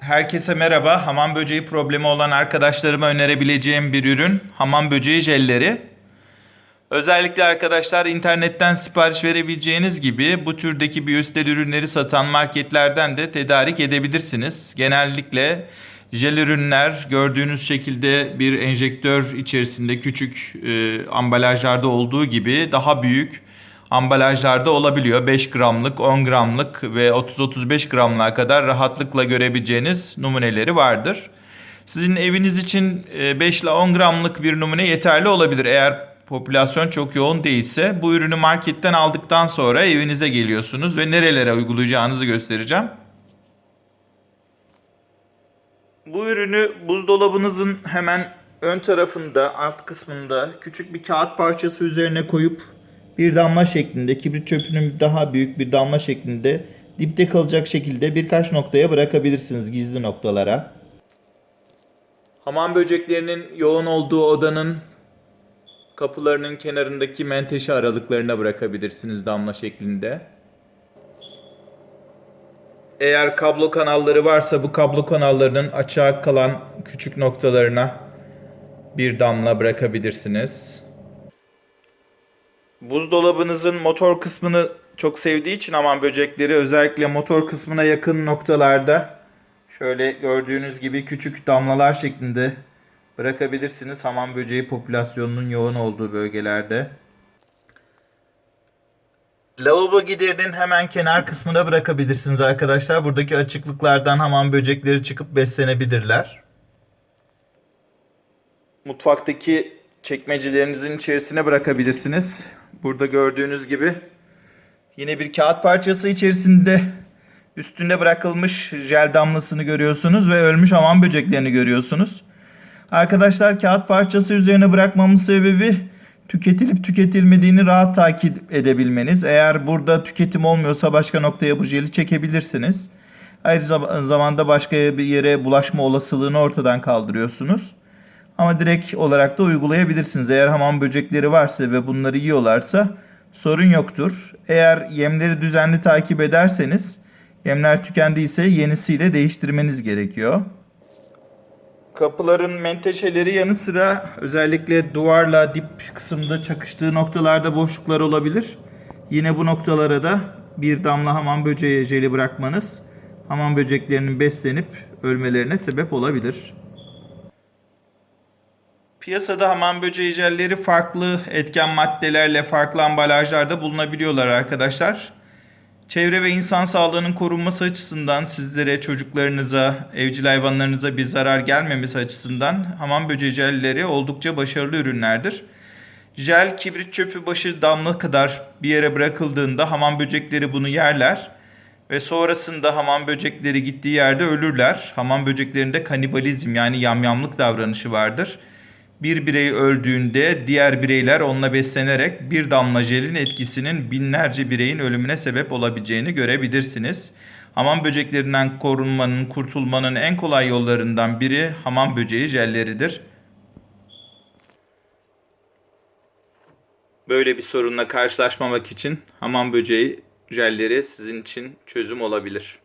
Herkese merhaba. Hamam böceği problemi olan arkadaşlarıma önerebileceğim bir ürün hamam böceği jelleri. Özellikle arkadaşlar internetten sipariş verebileceğiniz gibi bu türdeki biyostel ürünleri satan marketlerden de tedarik edebilirsiniz. Genellikle jel ürünler gördüğünüz şekilde bir enjektör içerisinde küçük e, ambalajlarda olduğu gibi daha büyük ambalajlarda olabiliyor. 5 gramlık, 10 gramlık ve 30-35 gramlığa kadar rahatlıkla görebileceğiniz numuneleri vardır. Sizin eviniz için e, 5 ile 10 gramlık bir numune yeterli olabilir eğer popülasyon çok yoğun değilse. Bu ürünü marketten aldıktan sonra evinize geliyorsunuz ve nerelere uygulayacağınızı göstereceğim. Bu ürünü buzdolabınızın hemen ön tarafında, alt kısmında küçük bir kağıt parçası üzerine koyup bir damla şeklinde, kibrit çöpünün daha büyük bir damla şeklinde dipte kalacak şekilde birkaç noktaya bırakabilirsiniz gizli noktalara. Hamam böceklerinin yoğun olduğu odanın kapılarının kenarındaki menteşe aralıklarına bırakabilirsiniz damla şeklinde. Eğer kablo kanalları varsa bu kablo kanallarının açığa kalan küçük noktalarına bir damla bırakabilirsiniz. Buzdolabınızın motor kısmını çok sevdiği için aman böcekleri özellikle motor kısmına yakın noktalarda şöyle gördüğünüz gibi küçük damlalar şeklinde bırakabilirsiniz hamam böceği popülasyonunun yoğun olduğu bölgelerde. Lavabo giderinin hemen kenar kısmına bırakabilirsiniz arkadaşlar. Buradaki açıklıklardan hamam böcekleri çıkıp beslenebilirler. Mutfaktaki çekmecelerinizin içerisine bırakabilirsiniz. Burada gördüğünüz gibi yine bir kağıt parçası içerisinde üstünde bırakılmış jel damlasını görüyorsunuz ve ölmüş hamam böceklerini görüyorsunuz. Arkadaşlar kağıt parçası üzerine bırakmamın sebebi tüketilip tüketilmediğini rahat takip edebilmeniz. Eğer burada tüketim olmuyorsa başka noktaya bu jeli çekebilirsiniz. Aynı zam- zamanda başka bir yere bulaşma olasılığını ortadan kaldırıyorsunuz. Ama direkt olarak da uygulayabilirsiniz. Eğer hamam böcekleri varsa ve bunları yiyorlarsa sorun yoktur. Eğer yemleri düzenli takip ederseniz yemler tükendiyse yenisiyle değiştirmeniz gerekiyor. Kapıların menteşeleri yanı sıra özellikle duvarla dip kısımda çakıştığı noktalarda boşluklar olabilir. Yine bu noktalara da bir damla hamam böceği jeli bırakmanız hamam böceklerinin beslenip ölmelerine sebep olabilir. Piyasada hamam böceği jelleri farklı etken maddelerle farklı ambalajlarda bulunabiliyorlar arkadaşlar. Çevre ve insan sağlığının korunması açısından sizlere, çocuklarınıza, evcil hayvanlarınıza bir zarar gelmemesi açısından hamam böceği jelleri oldukça başarılı ürünlerdir. Jel kibrit çöpü başı damla kadar bir yere bırakıldığında hamam böcekleri bunu yerler ve sonrasında hamam böcekleri gittiği yerde ölürler. Hamam böceklerinde kanibalizm yani yamyamlık davranışı vardır. Bir birey öldüğünde diğer bireyler onunla beslenerek bir damla jelin etkisinin binlerce bireyin ölümüne sebep olabileceğini görebilirsiniz. Hamam böceklerinden korunmanın, kurtulmanın en kolay yollarından biri hamam böceği jelleridir. Böyle bir sorunla karşılaşmamak için hamam böceği jelleri sizin için çözüm olabilir.